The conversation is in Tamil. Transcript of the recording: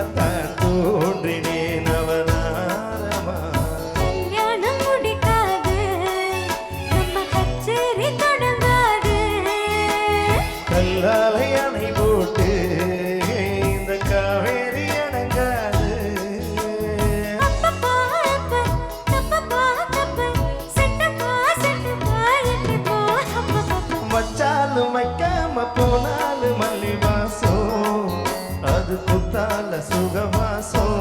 ஞானத்தான் தோன்றினேன் அவனாரமா கல்யாணம் முடிக்காது நம்ம கச்சேரி தொடங்காது. கல்லாலை அணை போட்டு போனாலும் மல்லிவா. பார்த்தால சுகவாசம்